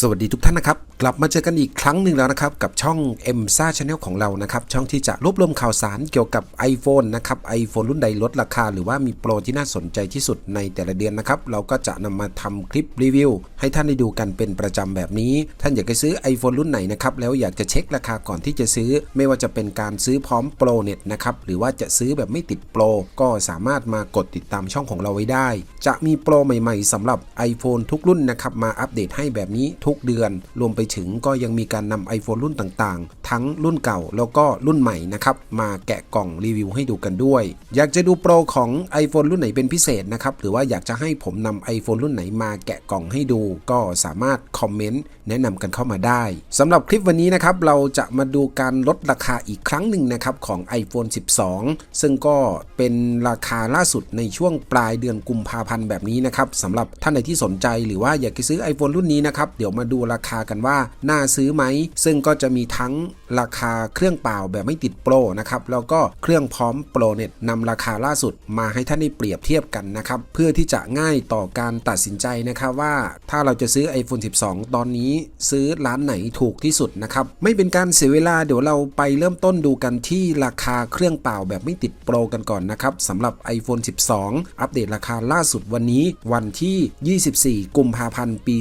สวัสดีทุกท่านนะครับ กลับมาเจอกันอีกครั้งหนึ่งแล้วนะครับ กับช่อง m s a Channel ของเรานะครับ ช่องที่จะรวบรวมข่าวสารเกี่ยวกับ iPhone นะครับ iPhone รุ่นใดลดราคา หรือว่ามีโปรที่น่าสนใจที่สุดในแต่ละเดือนนะครับ เราก็จะนำมาทำคลิปรีวิว ให้ท่านได้ดูกันเป็นประจำแบบนี้ ท่านอยากจะซื้อ iPhone รุ่นไหนนะครับ แล้วอยากจะเช็คราคาก่อนที่จะซื้อ ไม่ว่าจะเป็นการซื้อพร้อมโปรเน็ตนะครับหรือว่าจะซื้อแบบไม่ติดโปรก็สามารถมากดติดตามช่องของเราไว้ได้ จะมีโปรใหม่ ๆสำหรับ iPhone ทุกรุ่นนะครับมาอัปเดตให้แบบนี้ทุกเดือน รวมไปถึงก็ยังมีการนำ iPhone รุ่นต่างๆ ทั้งรุ่นเก่าแล้วก็รุ่นใหม่นะครับมาแกะกล่องรีวิวให้ดูกันด้วย อยากจะดูโปรของ iPhone รุ่นไหนเป็นพิเศษนะครับหรือว่าอยากจะให้ผมนำ iPhone รุ่นไหนมาแกะกล่องให้ดู ก็สามารถคอมเมนต์แนะนำกันเข้ามาได้สำหรับคลิปวันนี้นะครับเราจะมาดูการลดราคาอีกครั้งหนึ่งนะครับของ iPhone 12 ซึ่งก็เป็นราคาล่าสุดในช่วงปลายเดือนกุมภาพันธ์แบบนี้นะครับสำหรับท่านใดที่สนใจหรือว่าอยากจะซื้อ iPhone รุ่นนี้นะครับเดี๋ยวมาดูราคากันว่า น่าซื้อไหม ซึ่งก็จะมีทั้งราคาเครื่องเปล่าแบบไม่ติดโปรนะครับ แล้วก็เครื่องพร้อมโปรเน็ตนำราคาล่าสุดมาให้ท่านได้เปรียบเทียบกันนะครับ เพื่อที่จะง่ายต่อการตัดสินใจนะครับว่าถ้าเราจะซื้อ iPhone 12 ตอนนี้ซื้อร้านไหนถูกที่สุดนะครับ ไม่เป็นการเสียเวลาเดี๋ยวเราไปเริ่มต้นดูกันที่ราคาเครื่องเปล่าแบบไม่ติดโปรกันก่อนนะครับสำหรับ iPhone 12 อัปเดตราคาล่าสุดวันนี้วันที่ 24 กุมภาพันธ์ ปี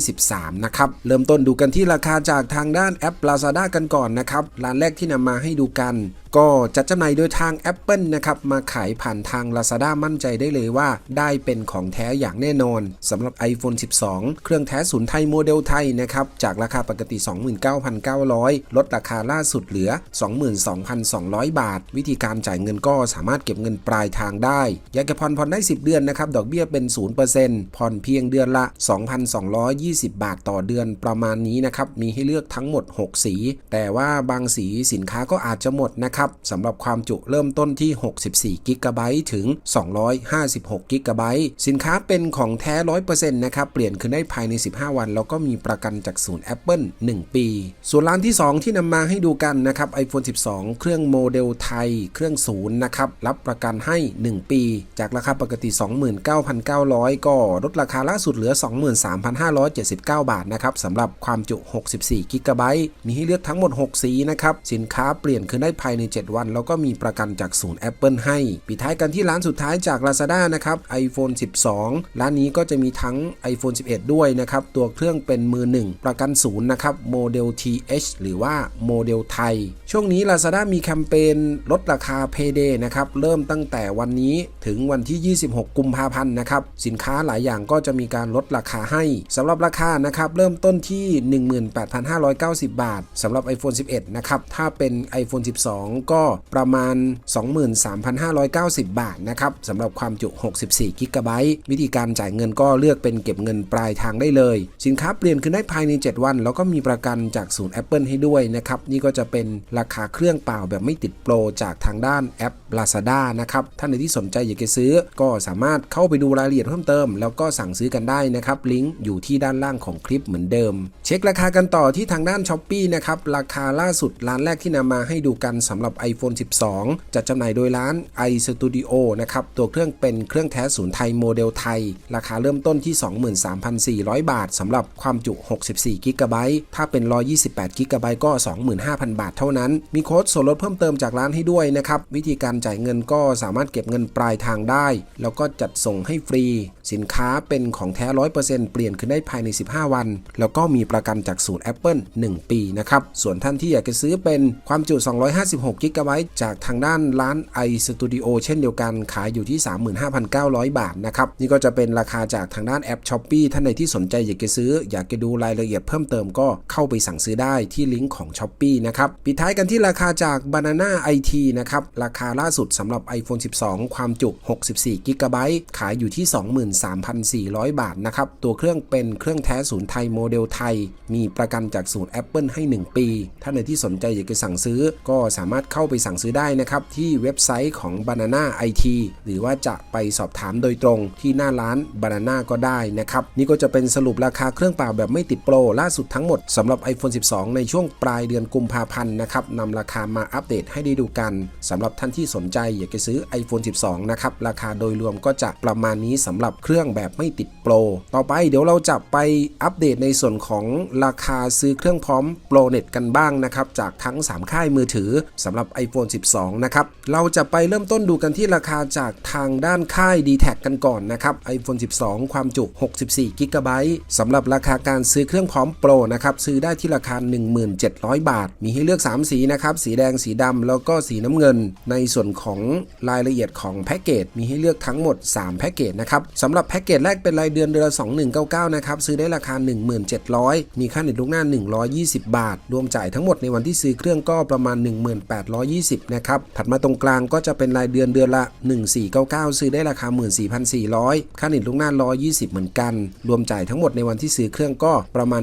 2023นะครับ เริ่มต้นดูกันที่ราคาจากทางด้านแอป Lazada กันก่อนนะครับ ร้านแรกที่นำมาให้ดูกันก็จัดจำหน่ายโดยทาง Apple นะครับมาขายผ่านทาง Lazada มั่นใจได้เลยว่า ได้เป็นของแท้อย่างแน่นอนสำหรับ iPhone 12 เครื่องแท้ศูนย์ไทยโมเดลไทยนะครับจากราคาปกติ 29,900 ลดราคาล่าสุดเหลือ 22,200 บาท วิธีการจ่ายเงินก็สามารถเก็บเงินปลายทางได้อยากจะผ่อนผ่อนได้ 10 เดือนนะครับดอกเบี้ยเป็น 0%ผ่อนเพียงเดือนละ 2,220 บาทต่อเดือนประมาณนี้นะครับมีให้เลือกทั้งหมด 6 สี แต่ว่าบางสีสินค้าก็อาจจะหมดนะครับสำหรับความจุเริ่มต้นที่ 64 กิกะไบต์ถึง 256 กิกะไบต์สินค้าเป็นของแท้ 100%นะครับ เปลี่ยนคืนได้ภายใน 15 วัน แล้วก็มีประกันจากศูนย์ Apple 1 ปี ส่วนร้านที่ 2 ที่นำมาให้ดูกันนะครับ iPhone 12 เครื่องโมเดลไทย เครื่องศูนย์นะครับ รับประกันให้ 1 ปี จากราคาปกติ 29,900 ก็ลดราคาล่าสุดเหลือ 23,579 บาทนะครับสำหรับความจุ 64 กิกะไบต์มีให้เลือกทั้งหมด 6 สีนะครับ สินค้าเปลี่ยนคืนได้ภายใน7 วัน แล้วก็มีประกันจากศูนย์ Apple ให้ ปิดท้ายกันที่ร้านสุดท้ายจาก Lazada นะครับ iPhone 12 ร้านนี้ก็จะมีทั้ง iPhone 11 ด้วยนะครับ ตัวเครื่องเป็นมือ 1 ประกันศูนย์นะครับโมเดล TH หรือว่าโมเดลไทย ช่วงนี้ Lazada มีแคมเปญลดราคา Payday นะครับ เริ่มตั้งแต่วันนี้ถึงวันที่ 26 กุมภาพันธ์นะครับ สินค้าหลายอย่างก็จะมีการลดราคาให้สำหรับราคานะครับ เริ่มต้นที่ 18,590 บาทสำหรับ iPhone 11 นะครับ ถ้าเป็น iPhone 12 ก็ประมาณ 23,590 บาทนะครับสำหรับความจุ 64กิกะไบต์วิธีการจ่ายเงินก็เลือกเป็นเก็บเงินปลายทางได้เลย สินค้าเปลี่ยนขึ้นได้ภายใน 7 วัน แล้วก็มีประกันจากศูนย์ Apple ให้ด้วยนะครับนี่ก็จะเป็นราราคาเครื่องเปล่าแบบไม่ติดโปรจากทางด้านแอป Lazada นะครับ ท่านใดที่สนใจอยากจะซื้อ ก็สามารถเข้าไปดูรายละเอียดเพิ่มเติม แล้วก็สั่งซื้อกันได้นะครับ ลิงก์อยู่ที่ด้านล่างของคลิปเหมือนเดิม เช็คราคากันต่อที่ทางด้าน s h อ p e e นะครับ ราคาล่าสุดร้านแรกที่นำมาให้ดูกันสำหรับ iPhone 12 จัดจำหน่ายโดยร้าน iStudio นะครับ ตัวเครื่องเป็นเครื่องแท้ศูนย์ไทยโมเดลไทย ราคาเริ่มต้นที่ 23,400 บาทสำหรับความจุ 64กิกะไบต์ถ้าเป็น 128กิกะไบต์ก็ 25,000 บาทเท่านั้นมีโค้ดส่วนลดเพิ่มเติมจากร้านให้ด้วยนะครับ วิธีการจ่ายเงินก็สามารถเก็บเงินปลายทางได้ แล้วก็จัดส่งให้ฟรี สินค้าเป็นของแท้ 100%เปลี่ยนขึ้นได้ภายใน 15 วัน แล้วก็มีประกันจากศูนย์ Apple 1 ปีนะครับ ส่วนท่านที่อยากจะซื้อเป็นความจุ 256กิกะไบต์จากทางด้านร้าน iStudio เช่นเดียวกันขายอยู่ที่ 35,900 บาทนะครับ นี่ก็จะเป็นราคาจากทางด้านแอป s h อ p e e ท่านใดที่สนใจอยากจะซื้อ อยากจะดูรายละเอียดเพิ่มเติมก็เข้าไปสั่งซื้อได้ที่ลิงก์ของ s h อ p e e นะครับปิดท้ายกันที่ราคาจาก Banana IT นะครับ ราคาล่าสุดสำหรับ iPhone 12 ความจุ 64กิกะไบต์ขายอยู่ที่ 23,400 บาทนะครับ ตัวเครื่องเป็นเครื่องแท้ศูนย์ไทยโมเดลไทย มีประกันจากศูนย์ Apple ให้ 1 ปีท่าใดที่สนใจอยากจะสั่งซื้อ ก็สามารถเข้าไปสั่งซื้อได้นะครับ ที่เว็บไซต์ของ Banana IT หรือว่าจะไปสอบถามโดยตรงที่หน้าร้าน Banana ก็ได้นะครับ นี่ก็จะเป็นสรุปราคาเครื่องเปล่าแบบไม่ติดโปรล่าสุดทั้งหมดสำหรับ iPhone 12 ในช่วงปลายเดือนกุมภาพันธ์นะครับนำราคามาอัปเดตให้ได้ดูกันสำหรับท่านที่สนใจอยากจะซื้อ iPhone 12 นะครับ ราคาโดยรวมก็จะประมาณนี้สำหรับเครื่องแบบไม่ติดโปร ต่อไปเดี๋ยวเราจะไปอัปเดตในส่วนของราคาซื้อเครื่องพร้อมโปรเน็ตกันบ้างนะครับ จากทั้ง 3 ค่ายมือถือสำหรับ iPhone 12 นะครับ เราจะไปเริ่มต้นดูกันที่ราคาจากทางด้านค่าย d t แทกันก่อนนะครับ iPhone 12 ความจุ 64 g b สำหรับราคาการซื้อเครื่องพร้อมโปรนะครับ ซื้อได้ที่ราคา 1700 บาท มีให้เลือก 3 สีนะครับสีแดงสีดำแล้วก็สีน้ำเงิน ในส่วนของรายละเอียดของแพ็กเกจมีให้เลือกทั้งหมด 3 แพ็กเกจนะครับสำหรับแพ็กเกจแรกเป็นรายเดือนเดือนละ2199นะครับซื้อได้ราคา 1700 มีค่าเน็ตลูกหน้า 120 บาท รวมจ่ายทั้งหมดในวันที่ซื้อเครื่องก็ประมาณ 1820นะครับถัดมาตรงกลางก็จะเป็นรายเดือนเดือนละ 1499 ซื้อได้ราคา 14,400 ค่าเน็ตลูกหน้า 120 เหมือนกัน รวมจ่ายทั้งหมดในวันที่ซื้อเครื่องก็ประมาณ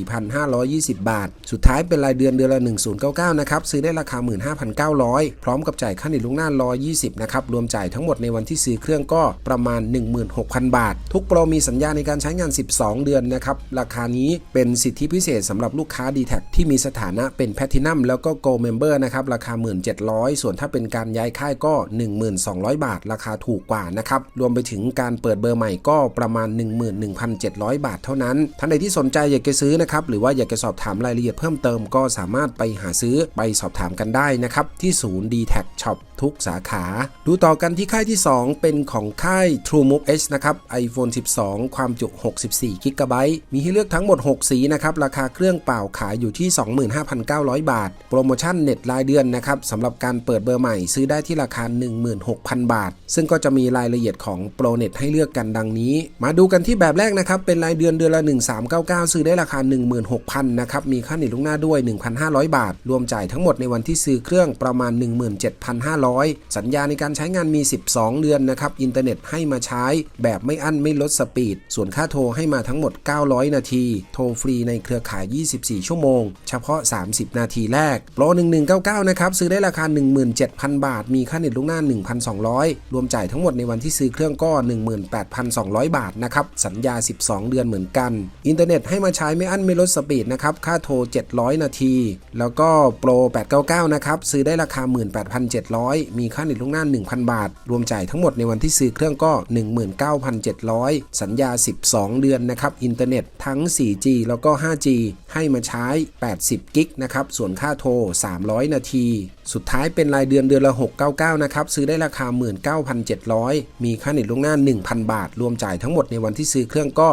14,520 บาท สุดท้ายเป็นรายเดือนเดือนละ1099นะครับ ซื้อได้ราคา 15,900 พร้อมกับจ่ายค่าเน็ตลูกหน้า 120 นะครับ รวมจ่ายทั้งหมดในวันที่ซื้อเครื่องก็ประมาณ 16,000 บาท ทุกโปรมีสัญญาในการใช้งาน 12 เดือนนะครับ ราคานี้เป็นสิทธิพิเศษสำหรับลูกค้า d t แทที่มีสถานะเป็นแพ t ตินัมแล้วก็ Gold Member นะครับ ราคา 1700 ส่วนถ้าเป็นการย้ายค่ายก็ 1200 บาท ราคาถูกกว่านะครับ รวมไปถึงการเปิดเบอร์ใหม่ก็ประมาณ 11,700 บาทเท่านั้น ท่านใดที่สนใจอยากจะซื้อนะครับ หรือว่าอยากจะสอบถามรายละเอียดเพิ่มเติมก็สามารถไปหาซื้อไปสอบถามกันได้นะครับ ที่ศูนย์ d t แท็ช็อป ทุกสาขา ดูต่อกันที่ค่ายที่ 2 เป็นของค่าย TrueMove H นะครับ iPhone 12 ความจุ 64 g b มีให้เลือกทั้งหมด 6 สีนะครับ ราคาเครื่องเปล่าขายอยู่ที่ 25,900 บาท โปรโมชั่นเน็ตรายเดือนนะครับสำหรับการเปิดเบอร์ใหม่ซื้อได้ที่ราคา 16,000 บาท ซึ่งก็จะมีรายละเอียดของโปรเน็ตให้เลือกกันดังนี้ มาดูกันที่แบบแรกนะครับเป็นรายเดือนเดือนละ 1399 ซื้อได้ราคา 16,000นะครับมีค่าเน็ตลูกหน้าด้วย 1,500 บาท รวมจ่ายทั้งหมดในวันที่ซื้อเครื่องประมาณ 17,500สัญญาในการใช้งานมี 12 เดือนนะครับ อินเทอร์เน็ตให้มาใช้ แบบไม่อั้นไม่ลดสปีด ส่วนค่าโทรให้มาทั้งหมด 900 นาที โทรฟรีในเครือข่าย 24 ชั่วโมง เฉพาะ 30 นาทีแรก โปร 1199 นะครับ ซื้อได้ราคา 17,000 บาท มีค่าเน็ตลูกหน้า 1,200 รวมจ่ายทั้งหมดในวันที่ซื้อเครื่องก็ 18,200 บาทนะครับ สัญญา 12 เดือนเหมือนกัน อินเทอร์เน็ตให้มาใช้ไม่อั้นไม่ลดสปีดนะครับ ค่าโทร 700 นาที แล้วก็โปร 899 นะครับ ซื้อได้ราคา 18,700มีค่าเน็ตลูกหน้า 1,000 บาท รวมจ่ายทั้งหมดในวันที่ซื้อเครื่องก็ 19,700 สัญญา 12 เดือนนะครับอินเทอร์เน็ตทั้ง 4G แล้วก็ 5G ให้มาใช้ 80 กิกนะครับส่วนค่าโทร 300 นาที สุดท้ายเป็นรายเดือนเดือนละ 699 นะครับ ซื้อได้ราคา 19,700 มีค่าเน็ตล่วงหน้า 1,000 บาท รวมจ่ายทั้งหมดในวันที่ซื้อเครื่องก็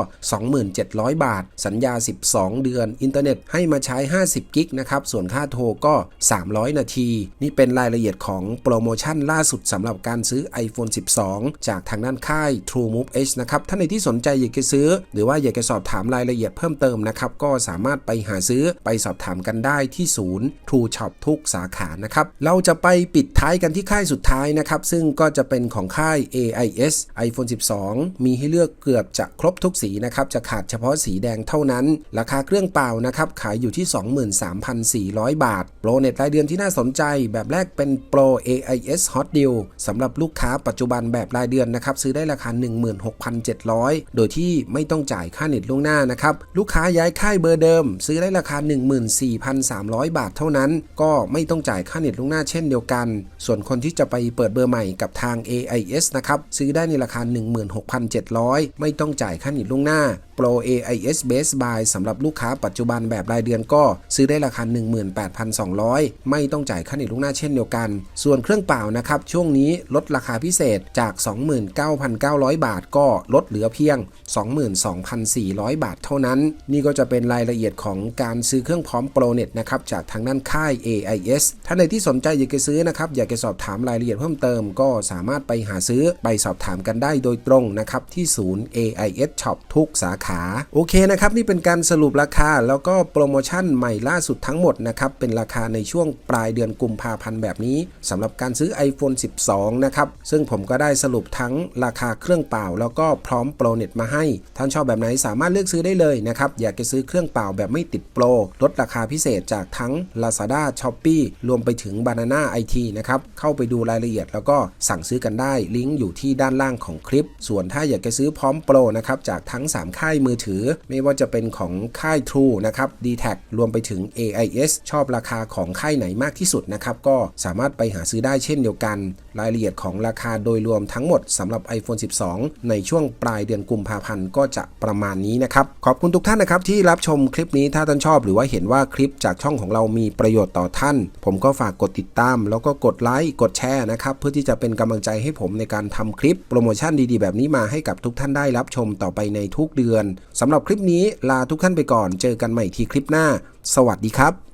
2700 บาท สัญญา 12 เดือน อินเทอร์เน็ตให้มาใช้ 50 กิกนะครับ ส่วนค่าโทรก็ 300 นาที นี่เป็นรายละเอียดของโปรโมชั่นล่าสุดสำหรับการซื้อ iPhone 12 จากทางด้านค่าย TrueMove H นะครับ ท่านใดที่สนใจอยากจะซื้อ หรือว่าอยากจะสอบถามรายละเอียดเพิ่มเติมนะครับ ก็สามารถไปหาซื้อไปสอบถามกันได้ที่ศูนย์ True Shop ทุกสาขานะครับเราจะไปปิดท้ายกันที่ค่ายสุดท้ายนะครับ ซึ่งก็จะเป็นของค่าย AIS iPhone 12 มีให้เลือกเกือบจะครบทุกสีนะครับ จะขาดเฉพาะสีแดงเท่านั้น ราคาเครื่องเปล่านะครับ ขายอยู่ที่ 23,400 บาท โปรเน็ตรายเดือนที่น่าสนใจ แบบแรกเป็นโปร AIS Hot Deal สำหรับลูกค้าปัจจุบันแบบรายเดือนนะครับ ซื้อได้ราคา 16,700 โดยที่ไม่ต้องจ่ายค่าเน็ตล่วงหน้านะครับ ลูกค้าย้ายค่ายเบอร์เดิม ซื้อได้ราคา 14,300 บาทเท่านั้น ก็ไม่ต้องจ่ายค่าเน็ตล่วงหน้าเช่นเดียวกัน ส่วนคนที่จะไปเปิดเบอร์ใหม่กับทาง AIS นะครับ ซื้อได้ในราคา 16,700 ไม่ต้องจ่ายค่าหน็ตล่วงหน้า โปร AIS Best Buy สำหรับลูกค้าปัจจุบันแบบรายเดือนก็ ซื้อได้ราคา 18,200 ไม่ต้องจ่ายค่าเน็ตล่วงหน้าเช่นเดียวกัน ส่วนเครื่องเปล่านะครับ ช่วงนี้ลดราคาพิเศษจาก 29,900 บาท ก็ลดเหลือเพียง 22,400 บาทเท่านั้น นี่ก็จะเป็นรายละเอียดของการซื้อเครื่องพร้อมโปรเน็ตนะครับจากทางด้านค่าย AIS ท่านใดที่สนใจอยากจะซื้อนะครับอยากจะสอบถามรายละเอียดเพิ่มเติม ก็สามารถไปหาซื้อไปสอบถามกันได้โดยตรงนะครับที่ศูนย์ AIS Shop ทุกสาขาโอเคนะครับ นี่เป็นการสรุปราคาแล้วก็โปรโมชั่นใหม่ล่าสุดทั้งหมดนะครับ เป็นราคาในช่วงปลายเดือนกุมภาพันธ์แบบนี้สำหรับการซื้อ iPhone 12 นะครับ ซึ่งผมก็ได้สรุปทั้งราคาเครื่องเปล่า แล้วก็พร้อมโปรเน็ตมาให้ ท่านชอบแบบไหนสามารถเลือกซื้อได้เลยนะครับ อยากจะซื้อเครื่องเปล่าแบบไม่ติดโปรลดราคาพิเศษจากทั้ง Lazada Shopee รวมไปถึง Banana IT นะครับ เข้าไปดูรายละเอียดแล้วก็สั่งซื้อกันได้ ลิงก์อยู่ที่ด้านล่างของคลิป ส่วนถ้าอยากจะซื้อพร้อมโปรนะครับจากทั้ง 3 ค่ายมือถือ ไม่ว่าจะเป็นของค่าย True นะครับ d t แทรวมไปถึง AIS ชอบราคาของค่ายไหนมากที่สุดนะครับ ก็สามารถไปหาซื้อได้เช่นเดียวกัน รายละเอียดของราคาโดยรวมทั้งหมดสำหรับ iPhone 12 ในช่วงปลายเดือนกุมภาพันธ์ก็จะประมาณนี้นะครับ ขอบคุณทุกท่านนะครับที่รับชมคลิปนี้ถ้าท่านชอบหรือว่าเห็นว่าคลิปจากช่องของเรามีประโยชน์ต่อท่าน ผมก็ฝากกดติดตาม แล้วก็กดไลค์กดแชร์นะครับเพื่อที่จะเป็นกำลังใจให้ผมในการทำคลิปโปรโมชั่นดีๆ แบบนี้มาให้กับทุกท่านได้รับชมต่อไปในทุกเดือนสำหรับคลิปนี้ลาทุกท่านไปก่อน เจอกันใหม่ทีคลิปหน้า สวัสดีครับ